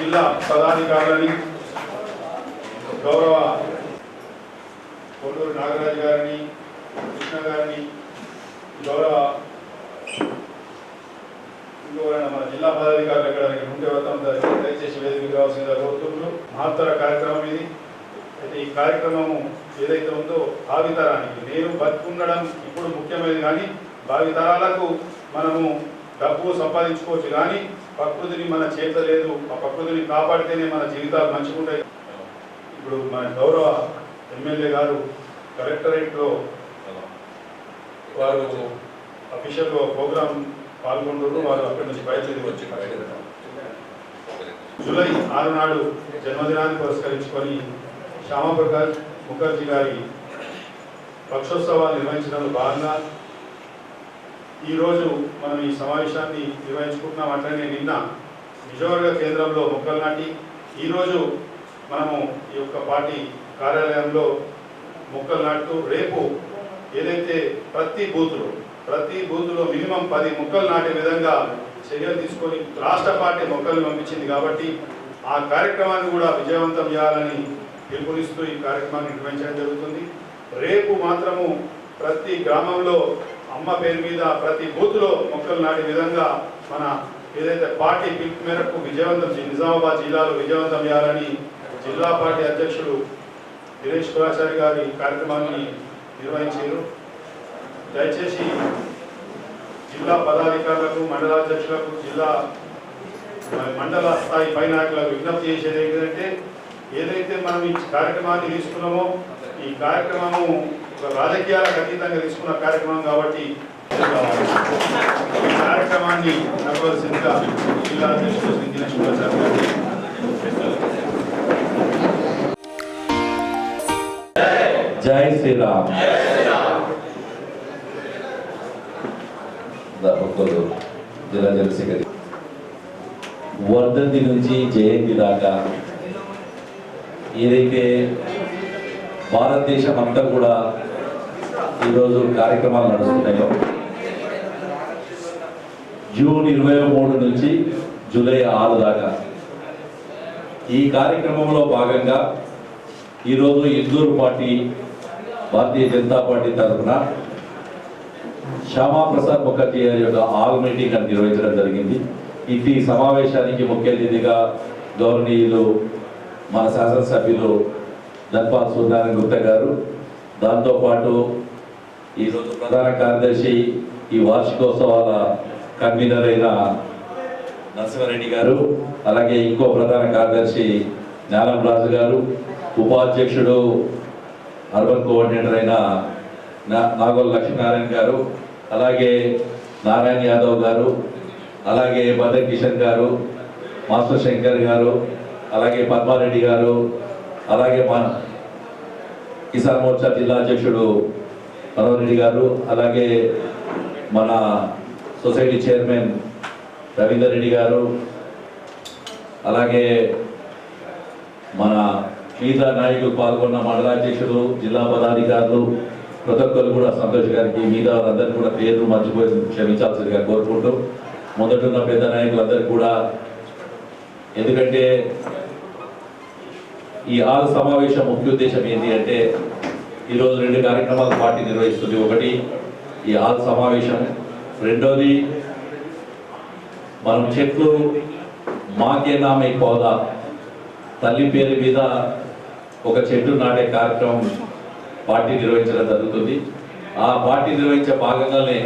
జిల్లా పదాధికారులని గౌరవ కొల్లూరు నాగరాజు గారిని కృష్ణ గారిని గౌరవ మా మన జిల్లా పదాధికారులు ఎక్కడ ఉంటే వస్తాం దయచేసి వేదిక కావాల్సిందిగా కోరుతున్నాను మహత్తర కార్యక్రమం ఇది. అయితే ఈ కార్యక్రమము ఏదైతే ఉందో భావితరానికి నేను బతుకుండడం ఇప్పుడు ముఖ్యమైనది కానీ భావితరాలకు మనము డబ్బు సంపాదించుకోవచ్చు కానీ ప్రకృతిని మన చేత లేదు ఆ ప్రకృతిని కాపాడితేనే మన జీవితాలు మంచిగుంటాయి. ఇప్పుడు మన గౌరవ ఎమ్మెల్యే గారు కలెక్టరేట్లో వారు అఫీషియల్గా ప్రోగ్రామ్ పాల్గొంటున్నారు వారు అక్కడి నుంచి బయలుదేరి వచ్చి జూలై ఆరు నాడు జన్మదినాన్ని పురస్కరించుకొని శ్యామప్రకాష్ ముఖర్జీ గారి పక్షోత్సవాలు నిర్వహించడంలో భాగంగా ఈరోజు మనం ఈ సమావేశాన్ని నిర్వహించుకుంటున్నాం. అట్లనే నిన్న నిజవర్గ కేంద్రంలో మొక్కలు నాటి ఈరోజు మనము ఈ యొక్క పార్టీ కార్యాలయంలో మొక్కలు నాటుతూ రేపు ఏదైతే ప్రతి బూత్లో ప్రతి బూత్లో మినిమం పది మొక్కలు నాటే విధంగా చర్యలు తీసుకొని రాష్ట్ర పార్టీ మొక్కలు పంపించింది కాబట్టి ఆ కార్యక్రమాన్ని కూడా విజయవంతం చేయాలని పిలుపునిస్తూ ఈ కార్యక్రమాన్ని నిర్వహించడం జరుగుతుంది. రేపు మాత్రము ప్రతి గ్రామంలో అమ్మ పేరు మీద ప్రతి బూత్లో మొక్కలు నాటే విధంగా మన ఏదైతే పార్టీ పిలుపు మేరకు విజయవంతం నిజామాబాద్ జిల్లాలో విజయవంతం చేయాలని జిల్లా పార్టీ అధ్యక్షుడు దినేష్ కులాచారి గారి కార్యక్రమాన్ని నిర్వహించారు. దయచేసి జిల్లా పదాధికారులకు మండలాధ్యక్షులకు జిల్లా మండల స్థాయి పై నాయకులకు విజ్ఞప్తి చేసేది ఏంటంటే ఏదైతే మనం ఈ కార్యక్రమాన్ని తీసుకున్నామో ఈ కార్యక్రమము రాజకీయాలకు అతీతంగా తీసుకున్న కార్యక్రమం కాబట్టి ఈ కార్యక్రమాన్ని నడవలసిందిగా జిల్లా అధ్యక్షుడు గారిని జై శ్రీరామ్. దా ఒక్కరు జిల్లా జనసేకరి వర్ధంతి నుంచి జయంతి దాకా ఏదైతే భారతదేశం అంతా కూడా ఈరోజు కార్యక్రమాలు నడుస్తున్నాయో జూన్ ఇరవై మూడు నుంచి జూలై ఆరు దాకా. ఈ కార్యక్రమంలో భాగంగా ఈరోజు ఇందూరు పార్టీ భారతీయ జనతా పార్టీ తరఫున శ్యామాప్రసాద్ ముఖర్జీ గారి యొక్క ఆల్ మీటింగ్ అని నిర్వహించడం జరిగింది. ఇది సమావేశానికి ముఖ్య అతిథిగా గౌరవనీయులు మన శాసనసభ్యులు ధన్పాల్ సూర్యనారాయణ గుప్తా గారు. దాంతోపాటు ఈరోజు ప్రధాన కార్యదర్శి ఈ వార్షికోత్సవాల కన్వీనర్ అయిన నరసింహారెడ్డి గారు అలాగే ఇంకో ప్రధాన కార్యదర్శి జ్ఞానం రాజు గారు ఉపాధ్యక్షుడు అర్బన్ కోఆర్డినేటర్ అయిన నా- నాగోల్ లక్ష్మీనారాయణ గారు అలాగే నారాయణ యాదవ్ గారు అలాగే మదన్ కిషన్ గారు మాస్టర్ శంకర్ గారు అలాగే పద్మారెడ్డి గారు అలాగే మా కిసాన్ మోర్చా జిల్లా అధ్యక్షుడు మనోహర్ రెడ్డి గారు అలాగే మన సొసైటీ చైర్మన్ రవీందర్ రెడ్డి గారు అలాగే మన మిగతా నాయకులు పాల్గొన్న మండలాధ్యక్షులు జిల్లా పదాధికారులు ప్రతి ఒక్కరు కూడా సంతోష్ గారికి మిగతా వాళ్ళందరికీ కూడా పేర్లు మర్చిపోయి క్షమించాల్సిందిగా కోరుకుంటూ మొదటున్న పెద్ద నాయకులందరికీ కూడా ఎందుకంటే ఈ ఆరు సమావేశం ముఖ్య ఉద్దేశం ఏంటి అంటే ఈరోజు రెండు కార్యక్రమాలు పార్టీ నిర్వహిస్తుంది. ఒకటి ఈ ఆరు సమావేశం. రెండోది మనం చెట్లు మాకే నామే పౌదా తల్లి పేరు మీద ఒక చెట్టు నాటే కార్యక్రమం పార్టీ నిర్వహించడం జరుగుతుంది. ఆ పార్టీ నిర్వహించే భాగంగానే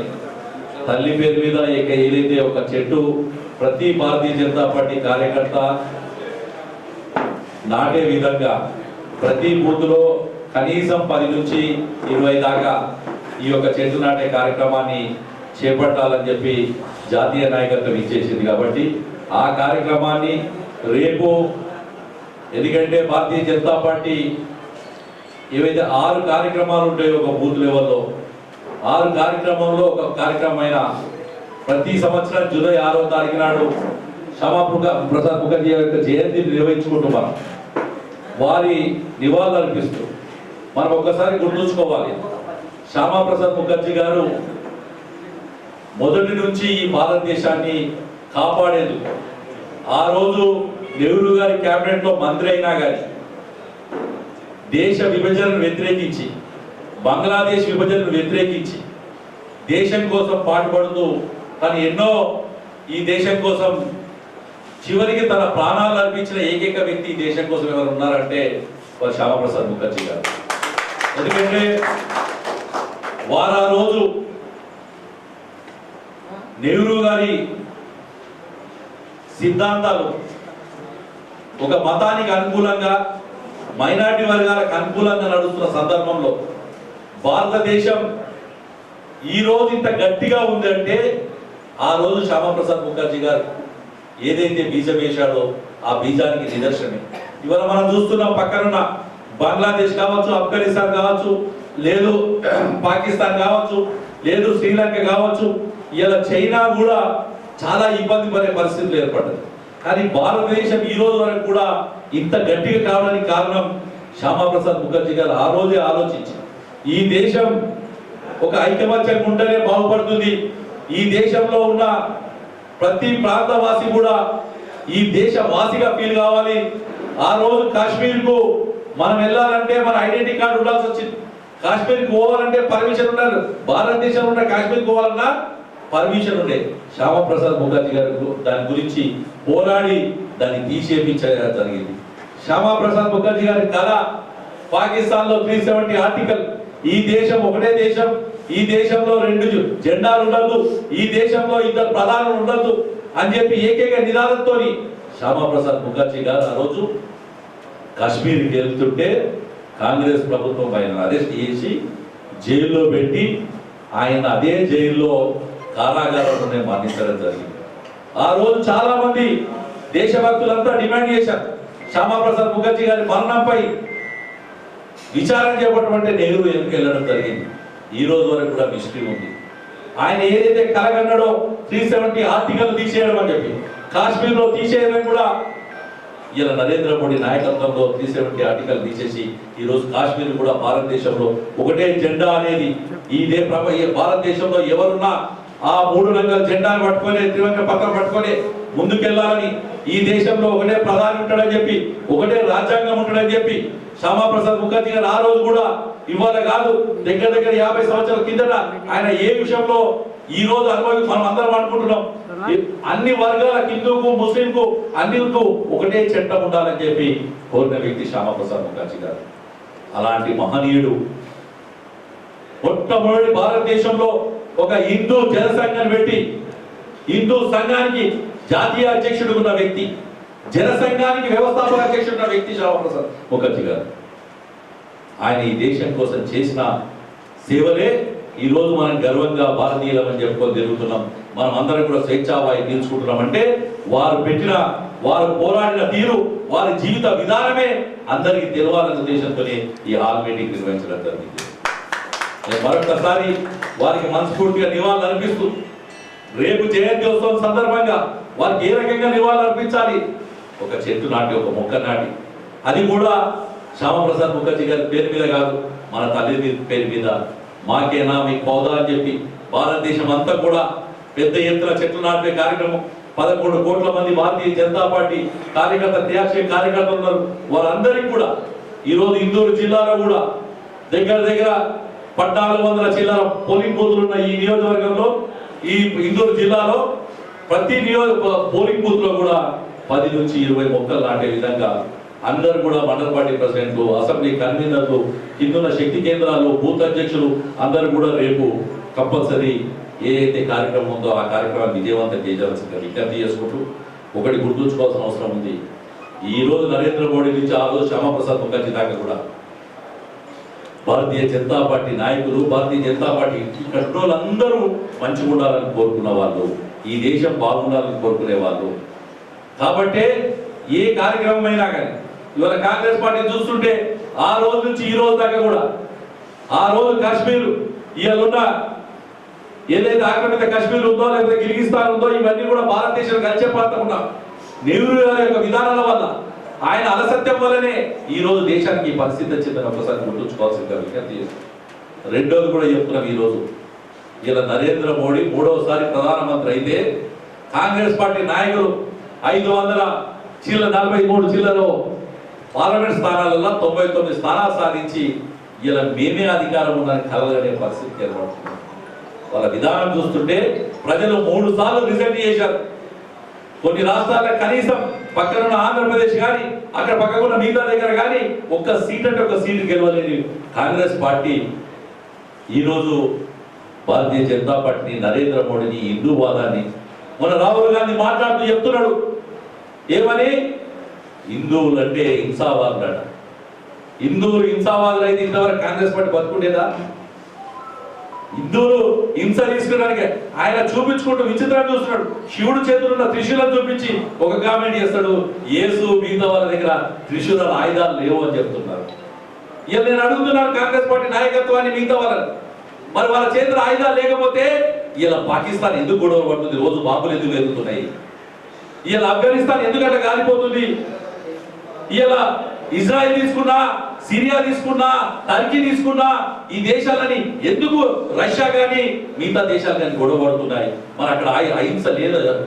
తల్లి పేరు మీద ఇక ఏదైతే ఒక చెట్టు ప్రతి భారతీయ జనతా పార్టీ కార్యకర్త నాటే విధంగా ప్రతి బూత్లో కనీసం పది నుంచి ఇరవై దాకా ఈ యొక్క చెట్టు నాటే కార్యక్రమాన్ని చేపట్టాలని చెప్పి జాతీయ నాయకత్వం ఇచ్చేసింది కాబట్టి ఆ కార్యక్రమాన్ని రేపు ఎందుకంటే భారతీయ జనతా పార్టీ ఏవైతే ఆరు కార్యక్రమాలు ఉంటాయో ఒక బూత్ లెవెల్లో ఆరు కార్యక్రమంలో ఒక కార్యక్రమమైన ప్రతి సంవత్సరం జూలై ఆరో తారీఖు నాడు శ్యామాప్రగా ప్రసాద్ ముఖర్జీ యొక్క జయంతిని నిర్వహించుకుంటూ మనం వారి నివాళులు అర్పిస్తూ మనం ఒక్కసారి గుర్తుంచుకోవాలి. శ్యామాప్రసాద్ ముఖర్జీ గారు మొదటి నుంచి ఈ భారతదేశాన్ని కాపాడేందుకు ఆ రోజు నెహ్రూ గారి క్యాబినెట్లో మంత్రి అయినా కానీ దేశ విభజనను వ్యతిరేకించి బంగ్లాదేశ్ విభజనను వ్యతిరేకించి దేశం కోసం పాటుపడుతూ తను ఎన్నో ఈ దేశం కోసం చివరికి తన ప్రాణాలు అర్పించిన ఏకైక వ్యక్తి ఈ దేశం కోసం ఎవరు ఉన్నారంటే వారు శ్యామప్రసాద్ ముఖర్జీ గారు. ఎందుకంటే వారా రోజు నెహ్రూ గారి సిద్ధాంతాలు ఒక మతానికి అనుకూలంగా మైనార్టీ వర్గాలకు అనుకూలంగా నడుస్తున్న సందర్భంలో భారతదేశం ఈ రోజు ఇంత గట్టిగా ఉందంటే ఆ రోజు శ్యామప్రసాద్ ముఖర్జీ గారు ఏదైతే బీజం వేశాడో ఆ బీజానికి నిదర్శనమే. ఇవాళ మనం చూస్తున్నాం పక్కనున్న బంగ్లాదేశ్ కావచ్చు ఆఫ్ఘనిస్తాన్ కావచ్చు లేదు పాకిస్తాన్ కావచ్చు లేదు శ్రీలంక కావచ్చు ఇలా చైనా కూడా చాలా ఇబ్బంది పడే పరిస్థితులు ఏర్పడ్డది కానీ భారతదేశం ఈ రోజు వరకు కూడా ఇంత గట్టిగా కావడానికి కారణం శ్యామాప్రసాద్ ముఖర్జీ గారు ఆ రోజే ఆలోచించి ఈ దేశం ఒక ఐకమత్యం ఉంటేనే బాగుపడుతుంది. ఈ దేశంలో ఉన్న ప్రతి ప్రాంతవాసి కూడా ఈ దేశ వాసిగా ఫీల్ కావాలి. ఆ రోజు కాశ్మీర్కు మనం వెళ్ళాలంటే మన ఐడెంటిటీ కార్డు ఉండాల్సి వచ్చింది. కాశ్మీర్కి పోవాలంటే పర్మిషన్ ఉన్నారు భారతదేశంలో ఉన్న కాశ్మీర్ పోవాలన్నా పర్మిషన్ ఉండే. శ్యామప్రసాద్ ముఖర్జీ గారు దాని గురించి పోరాడి దాన్ని తీసేపించడం జరిగింది. శ్యామప్రసాద్ ముఖర్జీ గారి కళ పాకిస్తాన్లో త్రీ సెవెంటీ ఆర్టికల్. ఈ దేశం ఒకటే దేశం. ఈ దేశంలో రెండు జెండాలు ఉండదు ఈ దేశంలో ఇద్దరు ప్రధానులు ఉండదు అని చెప్పి ఏకైక నినాదంతో శ్యామప్రసాద్ ముఖర్జీ గారు ఆ రోజు కాశ్మీర్కి వెళ్తుంటే కాంగ్రెస్ ప్రభుత్వం ఆయన అరెస్ట్ చేసి జైల్లో పెట్టి ఆయన అదే జైల్లో కారాగారంలోనే మరణించడం జరిగింది. ఆ రోజు చాలా మంది దేశభక్తులంతా డిమాండ్ చేశారు. శ్యామాప్రసాద్ ముఖర్జీ గారి మరణంపై విచారణ చేపట్టమంటే నెహ్రూ ఎందుకు వెళ్ళడం జరిగింది. ఈ రోజు వరకు కూడా మిస్టరీ ఉంది. ఆయన ఏదైతే కలగన్నాడో త్రీ సెవెంటీ ఆర్టికల్ తీసేయడం అని చెప్పి కాశ్మీర్లో తీసేయడం కూడా ఇలా నరేంద్ర మోడీ నాయకత్వంలో త్రీ సెవెంటీ ఆర్టికల్ తీసేసి ఈ రోజు కాశ్మీర్ కూడా భారతదేశంలో ఒకటే జెండా అనేది ఈ భారతదేశంలో ఎవరున్నా ఆ మూడు రంగుల జెండాను పట్టుకొని త్రివంగ పక్కన పట్టుకొని ముందుకెళ్ళాలని ఈ దేశంలో ఒకటే ప్రధాని ఉంటాడని చెప్పి ఒకటే రాజ్యాంగం ఉంటాడని చెప్పి శ్యామాప్రసాద్ ముఖర్జీ గారు ఆ రోజు కూడా ఇవాళ కాదు దగ్గర దగ్గర యాభై సంవత్సరాల కిందట ఆయన ఏ విషయంలో ఈ రోజు అనుభవి మనం అందరం అనుకుంటున్నాం. అన్ని వర్గాల హిందూకు ముస్లింకు అన్నికు ఒకటే చట్టం ఉండాలని చెప్పి కోరిన వ్యక్తి శ్యామప్రసాద్ ముఖర్జీ గారు. అలాంటి మహనీయుడు మొట్టమొదటి భారతదేశంలో ఒక హిందూ జనసంఘాన్ని పెట్టి హిందూ సంఘానికి జాతీయ అధ్యక్షుడు ఉన్న వ్యక్తి జనసంఘానికి వ్యవస్థాపక అధ్యక్షుడు ఉన్న వ్యక్తి శ్యామప్రసాద్ ముఖర్జీ గారు. ఆయన ఈ దేశం కోసం చేసిన సేవలే ఈ రోజు మనం గర్వంగా భారతీయులం అని చెప్పుకొని తిరుగుతున్నాం. మనం అందరం కూడా స్వేచ్ఛావాయి తీర్చుకుంటున్నాం. అంటే వారు పెట్టిన వారు పోరాడిన తీరు వారి జీవిత విధానమే అందరికీ తెలవాలనే ఉద్దేశంతోనే ఈ హాల్ మీటింగ్ నిర్వహించడం జరిగింది. మరొకసారి వారికి మనస్ఫూర్తిగా నివాళులు అర్పిస్తూ రేపు జయంత్యోత్సవం సందర్భంగా వారికి ఏ రకంగా నివాళులు అర్పించాలి? ఒక చెట్టు నాటి ఒక మొక్క నాటి. అది కూడా శ్యామప్రసాద్ ముఖర్జీ గారి పేరు మీద కాదు మన తల్లి పేరు మీద మాకేనా మీకు పౌదా అని చెప్పి భారతదేశం అంతా కూడా పెద్ద ఎత్తున చెట్లు నాటే కార్యక్రమం. పదకొండు కోట్ల మంది భారతీయ జనతా పార్టీ కార్యకర్త క్రియాశీల కార్యకర్తలు ఉన్నారు. వారందరికీ కూడా ఈరోజు ఇందూరు జిల్లాలో కూడా దగ్గర దగ్గర పద్నాలుగు వందల జిల్లాల పోలింగ్ బూతులు ఉన్న ఈ నియోజకవర్గంలో ఈ ఇందూరు జిల్లాలో ప్రతి నియోజక పోలింగ్ బూత్లో కూడా పది నుంచి ఇరవై మొక్కలు నాటే విధంగా అందరూ కూడా మండల పార్టీ ప్రెసిడెంట్లు అసెంబ్లీ కన్వీనర్లు కిందున్న శక్తి కేంద్రాలు బూత్ అధ్యక్షులు అందరూ కూడా రేపు కంపల్సరీ ఏదైతే కార్యక్రమం ఉందో ఆ కార్యక్రమాన్ని విజయవంతం చేయాల్సిందిగా విజ్ఞప్తి చేసుకుంటూ ఒకటి గుర్తుంచుకోవాల్సిన అవసరం ఉంది. ఈ రోజు నరేంద్ర మోడీ నుంచి ఆ రోజు శ్యామప్రసాద్ ముఖర్జీ దాకా కూడా భారతీయ జనతా పార్టీ నాయకులు భారతీయ జనతా పార్టీ ఇక్కడ అందరూ మంచిగా ఉండాలని కోరుకున్న వాళ్ళు ఈ దేశం బాగుండాలని కోరుకునే వాళ్ళు. కాబట్టే ఏ కార్యక్రమం అయినా కానీ ఇవాళ కాంగ్రెస్ పార్టీ చూస్తుంటే ఆ రోజు నుంచి ఈ రోజు దాకా కూడా ఆ రోజు కాశ్మీర్ ఇవాళ ఉన్న ఏదైతే ఆక్రమిత కాశ్మీర్ ఉందో లేకపోతే కిర్గిస్తాన్ ఉందో ఇవన్నీ కూడా భారతదేశం కలిసే ప్రాంతం ఉన్నాం నెహ్రూ గారి యొక్క విధానాల వల్ల ఆయన అలసత్యం వల్లనే ఈ రోజు దేశానికి ఈ పరిస్థితి వచ్చిందని ఒకసారి గుర్తుంచుకోవాల్సిందిగా విజ్ఞప్తి రెండోది కూడా చెప్తున్నాం ఈ రోజు ఇలా నరేంద్ర మోడీ మూడవసారి ప్రధానమంత్రి అయితే కాంగ్రెస్ పార్టీ నాయకులు ఐదు వందల చిల్ల నలభై మూడు చిల్లలో పార్లమెంట్ స్థానాలలో తొంభై తొమ్మిది స్థానాలు సాధించి ఇలా మేమే అధికారం ఉందని కలగనే పరిస్థితి ఏర్పడుతుంది. వాళ్ళ విధానం చూస్తుంటే ప్రజలు మూడు సార్లు రిజల్ట్ చేశారు. కొన్ని రాష్ట్రాల్లో కనీసం పక్కనున్న ఆంధ్రప్రదేశ్ కానీ అక్కడ పక్కకున్న మిగతా దగ్గర కానీ ఒక్క సీట్ అంటే ఒక సీట్ గెలవలేని కాంగ్రెస్ పార్టీ ఈరోజు భారతీయ జనతా పార్టీని నరేంద్ర మోడీని హిందూవాదాన్ని మన రాహుల్ గాంధీ మాట్లాడుతూ చెప్తున్నాడు. ఏమని? హిందువులు అంటే హింసావాదులు అట హిందువులు హింసావాదులు అయితే ఇంతవరకు కాంగ్రెస్ పార్టీ బతుకుండేదా? హిందువులు హింస తీసుకురానికి ఆయన చూపించుకుంటూ విచిత్రాన్ని చూస్తున్నాడు. శివుడు చేతులున్న త్రిశూలం చూపించి ఒక కామెంట్ చేస్తాడు యేసు మిగతా వాళ్ళ దగ్గర త్రిశూల ఆయుధాలు లేవు అని చెప్తున్నారు. ఇక నేను అడుగుతున్నాను కాంగ్రెస్ పార్టీ నాయకత్వాన్ని మిగతా వాళ్ళని. మరి వాళ్ళ చేతుల ఆయుధాలు లేకపోతే ఇలా పాకిస్తాన్ ఎందుకు గొడవ పడుతుంది? రోజు బాంబులు ఎందుకు ఎదుగుతున్నాయి ఇలా ఆఫ్ఘనిస్తాన్ ఎందుకంటే కాలిపోతుంది ఇలా ఇజ్రాయెల్ తీసుకున్నా సిరియా తీసుకున్నా టర్కీ తీసుకున్నా ఈ దేశాలని ఎందుకు రష్యా కానీ మిగతా దేశాలు కానీ గొడవ పడుతున్నాయి మరి అక్కడ అహింస లేదు?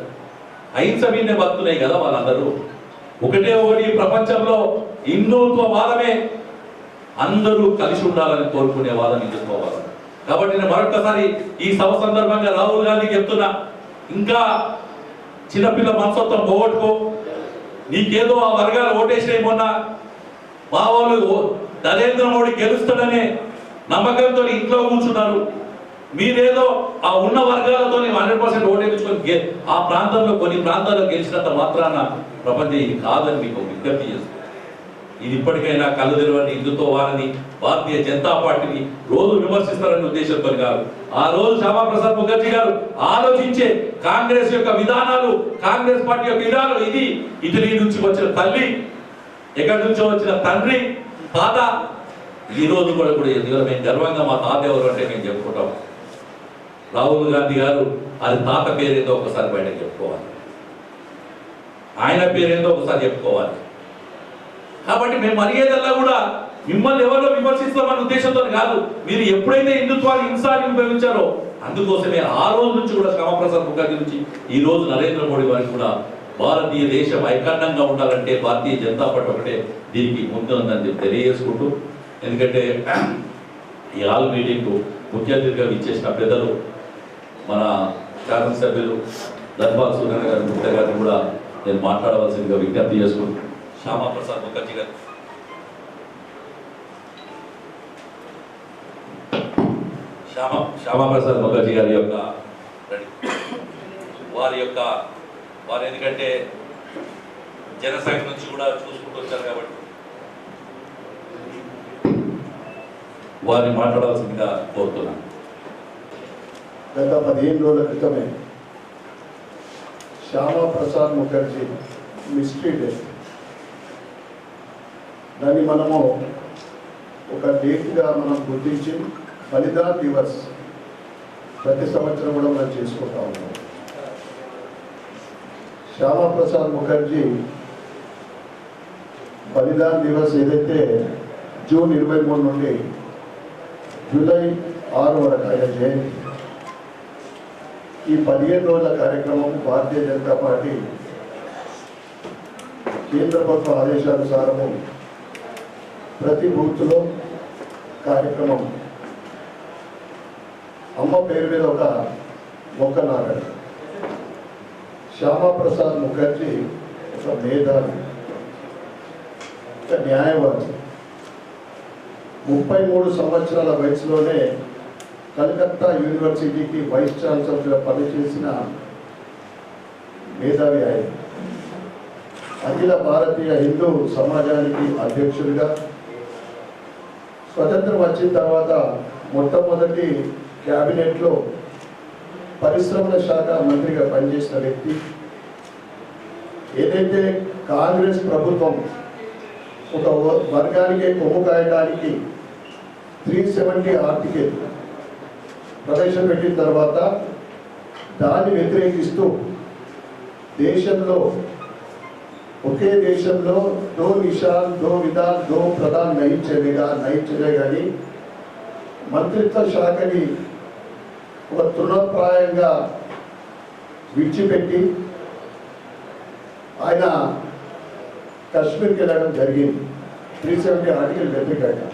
అహింస మీదనే బతున్నాయి కదా వాళ్ళందరూ. ఒకటే ఒకటి ప్రపంచంలో హిందుత్వ వాదమే. అందరూ కలిసి ఉండాలని కోరుకునే వాదం హిందుత్వ వాదం. కాబట్టి నేను మరొకసారి ఈ సభ సందర్భంగా రాహుల్ గాంధీకి చెప్తున్నా. ఇంకా చిన్నపిల్ల మనసత్వం పోగొట్టుకో. నీకేదో ఆ వర్గాలు ఓటేసినాయి మొన్న. మా వాళ్ళు నరేంద్ర మోడీ గెలుస్తాడనే నమ్మకంతో ఇంట్లో కూర్చున్నారు. మీరేదో ఆ ఉన్న వర్గాలతో హండ్రెడ్ పర్సెంట్ ఓటేపించుకొని గే- ఆ ప్రాంతంలో కొన్ని ప్రాంతాల్లో గెలిచినంత మాత్రాన ప్రపంచం ఇది కాదని మీకు విజ్ఞప్తి చేస్తుంది ఇది ఇప్పటికైనా కళ్ళు తెరవని హిందుత్వ వారని భారతీయ జనతా పార్టీని రోజు విమర్శిస్తారనే ఉద్దేశంతో కాదు. ఆ రోజు శ్యామాప్రసాద్ ముఖర్జీ గారు ఆలోచించే కాంగ్రెస్ యొక్క విధానాలు కాంగ్రెస్ పార్టీ యొక్క విధానం ఇది. ఇటలీ నుంచి వచ్చిన తల్లి ఎక్కడి నుంచో వచ్చిన తండ్రి తాత ఈ రోజు కూడా కూడా ఎందుకంటే మేము గర్వంగా మా తాత ఎవరు అంటే మేము చెప్పుకుంటాం. రాహుల్ గాంధీ గారు అది తాత పేరేందో ఒకసారి బయటకు చెప్పుకోవాలి. ఆయన పేరేందో ఒకసారి చెప్పుకోవాలి. కాబట్టి మేము అడిగేదల్లా కూడా మిమ్మల్ని ఎవరో విమర్శిస్తామన్న ఉద్దేశంతో కాదు. మీరు ఎప్పుడైతే హిందుత్వాన్ని హింసాన్ని ఉపయోగించారో అందుకోసమే ఆ రోజు నుంచి కూడా శ్యామప్రసాద్ ముఖర్జీ నుంచి ఈ రోజు నరేంద్ర మోడీ వారికి కూడా భారతీయ దేశం ఐకాండంగా ఉండాలంటే భారతీయ జనతా పార్టీ ఒకటే దీనికి ముందుందని చెప్పి తెలియజేసుకుంటూ ఎందుకంటే ఈ ఆల్ మీటింగ్కు ముఖ్య అతిథిగా ఇచ్చేసిన పెద్దలు మన శాసనసభ్యులు ధర్మాల్ సూర్యనారాయణ గారి గారిని కూడా నేను మాట్లాడవలసిందిగా విజ్ఞప్తి చేసుకుంటూ శ్యామాప్రసాద్ ముఖర్జీ గారు శ్యామ శ్యామాప్రసాద్ ముఖర్జీ గారి యొక్క వారి యొక్క వారు ఎందుకంటే జనసంఘ నుంచి కూడా చూసుకుంటూ వచ్చారు కాబట్టి. వారిని మాట్లాడాల్సిందిగా కోరుతున్నాను గత పదిహేను రోజుల క్రితమే శ్యామాప్రసాద్ ముఖర్జీ మిస్ట్రీ దాన్ని మనము ఒక డేట్గా మనం గుర్తించి ఫలిదా దివస్ ప్రతి సంవత్సరం కూడా మనం చేసుకుంటా ఉన్నాం. శ్యామా ప్రసాద్ ముఖర్జీ బలిదాన్ దివస్ ఏదైతే జూన్ ఇరవై మూడు నుండి జూలై ఆరు వరకు ఆయన జయంతి ఈ పదిహేను రోజుల కార్యక్రమం భారతీయ జనతా పార్టీ కేంద్ర ప్రభుత్వ ఆదేశానుసారము ప్రతి బూత్లో కార్యక్రమం. అమ్మ పేరు మీద ఒక మొక్క నాటాడు శ్యామాప్రసాద్ ముఖర్జీ ఒక మేధావి. ఒక న్యాయవాది. ముప్పై మూడు సంవత్సరాల వయసులోనే కలకత్తా యూనివర్సిటీకి వైస్ ఛాన్సలర్గా పనిచేసిన మేధావి ఆయన. అఖిల భారతీయ హిందూ సమాజానికి అధ్యక్షుడిగా స్వతంత్రం వచ్చిన తర్వాత మొట్టమొదటి క్యాబినెట్లో పరిశ్రమల శాఖ మంత్రిగా పనిచేసిన వ్యక్తి. ఏదైతే కాంగ్రెస్ ప్రభుత్వం ఒక వర్గానికే వర్గానికి కొమ్ము కాయడానికి త్రీ సెవెంటీ ఆర్టికల్ ప్రవేశపెట్టిన తర్వాత దాన్ని వ్యతిరేకిస్తూ దేశంలో ఒకే దేశంలో దో నిషాన్ దో విధాన్ దో ప్రధాన్ నహీ చలేగా నహీ చలేగాని మంత్రిత్వ శాఖని ఒక తృణప్రాయంగా విడిచిపెట్టి ఆయన కశ్మీర్కి వెళ్ళడం జరిగింది. త్రీ సెవెంటీ ఆర్టికల్ వ్యతిరేకంగా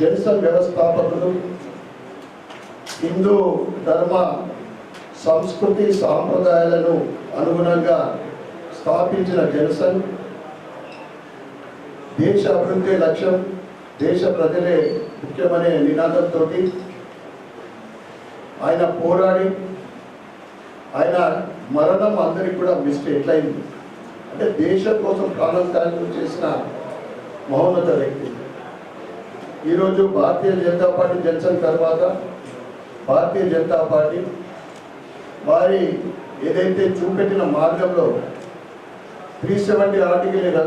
జనసన్ వ్యవస్థాపకులు హిందూ ధర్మ సంస్కృతి సాంప్రదాయాలను అనుగుణంగా స్థాపించిన జనసన్ దేశ అభివృద్ధి లక్ష్యం దేశ ప్రజలే ముఖ్యమనే నినాదంతో ఆయన పోరాడి ఆయన మరణం అందరికి కూడా మిస్ట్ ఎట్లయింది? అంటే దేశం కోసం ప్రాణం త్యాగం చేసిన మహోన్నత వ్యక్తి. ఈరోజు భారతీయ జనతా పార్టీ జనసన్ తర్వాత భారతీయ జనతా పార్టీ వారి ఏదైతే చూపెట్టిన మార్గంలో త్రీ సెవెంటీ ఆర్టికల్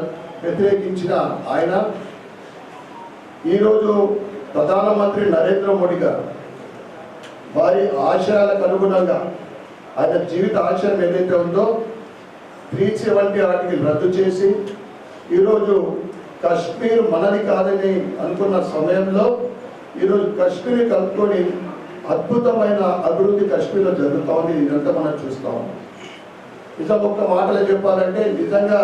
వ్యతిరేకించిన ఆయన. ఈరోజు ప్రధానమంత్రి నరేంద్ర మోడీ గారు వారి ఆశయాలకు అనుగుణంగా ఆయన జీవిత ఆశయం ఏదైతే ఉందో త్రీ సెవెంటీ ఆర్టికల్ రద్దు చేసి ఈరోజు కశ్మీర్ మనది కాదని అనుకున్న సమయంలో ఈరోజు కశ్మీర్ కలుపుకొని అద్భుతమైన అభివృద్ధి కశ్మీర్లో జరుగుతూ ఉంది. ఇదంతా మనం చూస్తా ఉన్నాం. నిజం ఒక్క మాటలో చెప్పాలంటే నిజంగా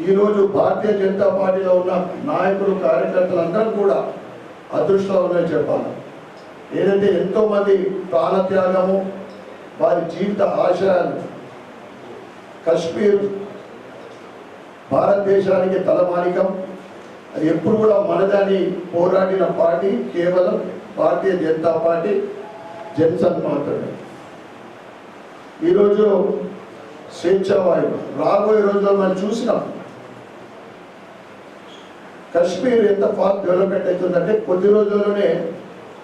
ఈరోజు భారతీయ జనతా పార్టీలో ఉన్న నాయకులు కార్యకర్తలందరూ కూడా అదృష్టంలో చెప్పాలి. ఏదైతే ఎంతోమంది ప్రాణత్యాగము వారి జీవిత ఆశయాలు కశ్మీర్ భారతదేశానికి తలమానికం అది ఎప్పుడు కూడా మనదని పోరాడిన పార్టీ కేవలం భారతీయ జనతా పార్టీ జన్సన్ మాత్రమే ఈరోజు స్వేచ్ఛావాయువు. రాబోయే రోజుల్లో మనం చూసినాం. కశ్మీర్ ఎంత ఫాస్ట్ డెవలప్మెంట్ అవుతుందంటే కొద్ది రోజుల్లోనే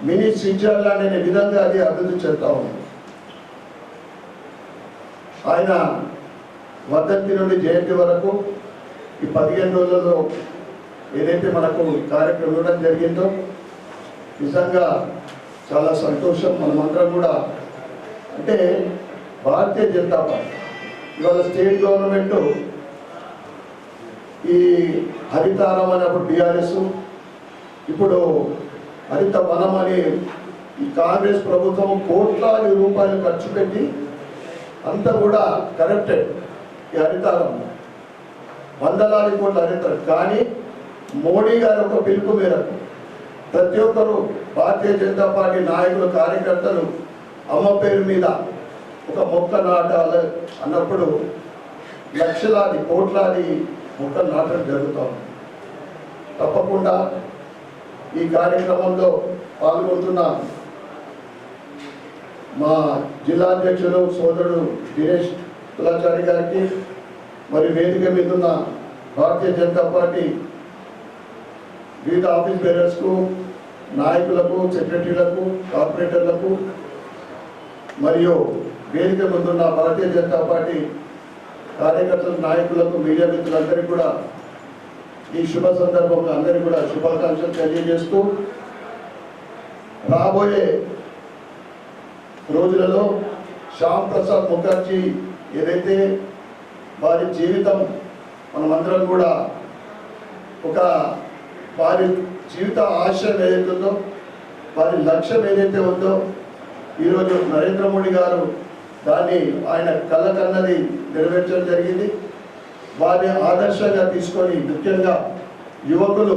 మినీ స్విట్జర్లాండ్ అనే విధంగా అది అభివృద్ధి చెందుతా ఉంది. ఆయన వర్ధంతి నుండి జయంతి వరకు ఈ పదిహేను రోజుల్లో ఏదైతే మనకు కార్యక్రమం ఇవ్వడం జరిగిందో నిజంగా చాలా సంతోషం. మనమందరం కూడా అంటే భారతీయ జనతా పార్టీ ఇవాళ స్టేట్ గవర్నమెంట్ ఈ హరితారం అన్నప్పుడు బీఆర్ఎస్ ఇప్పుడు హరిత వనం అని ఈ కాంగ్రెస్ ప్రభుత్వం కోట్లాది రూపాయలు ఖర్చు పెట్టి అంతా కూడా కరెక్టెడ్ ఈ హరితారం. వందలాది కోట్ల హరితారు కానీ మోడీ గారి ఒక పిలుపు మేరకు ప్రతి ఒక్కరు భారతీయ జనతా పార్టీ నాయకులు కార్యకర్తలు అమ్మ పేరు మీద ఒక మొక్క నాటాలి అన్నప్పుడు లక్షలాది కోట్లాది మొక్కలు నాటడం జరుగుతాం తప్పకుండా ఈ కార్యక్రమంలో పాల్గొంటున్న మా జిల్లా అధ్యక్షులు సోదరుడు దినేష్ కులాచారి గారికి మరి వేదిక మీద ఉన్న భారతీయ జనతా పార్టీ వివిధ ఆఫీస్ బేరర్స్కు నాయకులకు సెక్రటరీలకు కార్పొరేటర్లకు మరియు వేదిక ముందున్న భారతీయ జనతా పార్టీ కార్యకర్తల నాయకులకు మీడియా మిత్రులందరికీ కూడా ఈ శుభ సందర్భంగా అందరికీ కూడా శుభాకాంక్షలు తెలియజేస్తూ రాబోయే రోజులలో శ్యామ్ ప్రసాద్ ముఖర్జీ ఏదైతే వారి జీవితం మనమందరం కూడా ఒక వారి జీవిత ఆశయం ఏదైతే ఉందో వారి లక్ష్యం ఏదైతే ఉందో ఈరోజు నరేంద్ర మోడీ గారు దాన్ని ఆయన కళ్ళ కన్నది నెరవేర్చడం జరిగింది. వారిని ఆదర్శంగా తీసుకొని ముఖ్యంగా యువకులు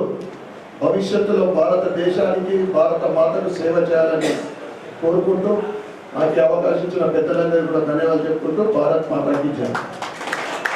భవిష్యత్తులో భారతదేశానికి భారత మాతకు సేవ చేయాలని కోరుకుంటూ నాకు అవకాశించిన అవకాశం ఇచ్చిన కూడా ధన్యవాదాలు చెప్పుకుంటూ భారత్ మాతకి జై.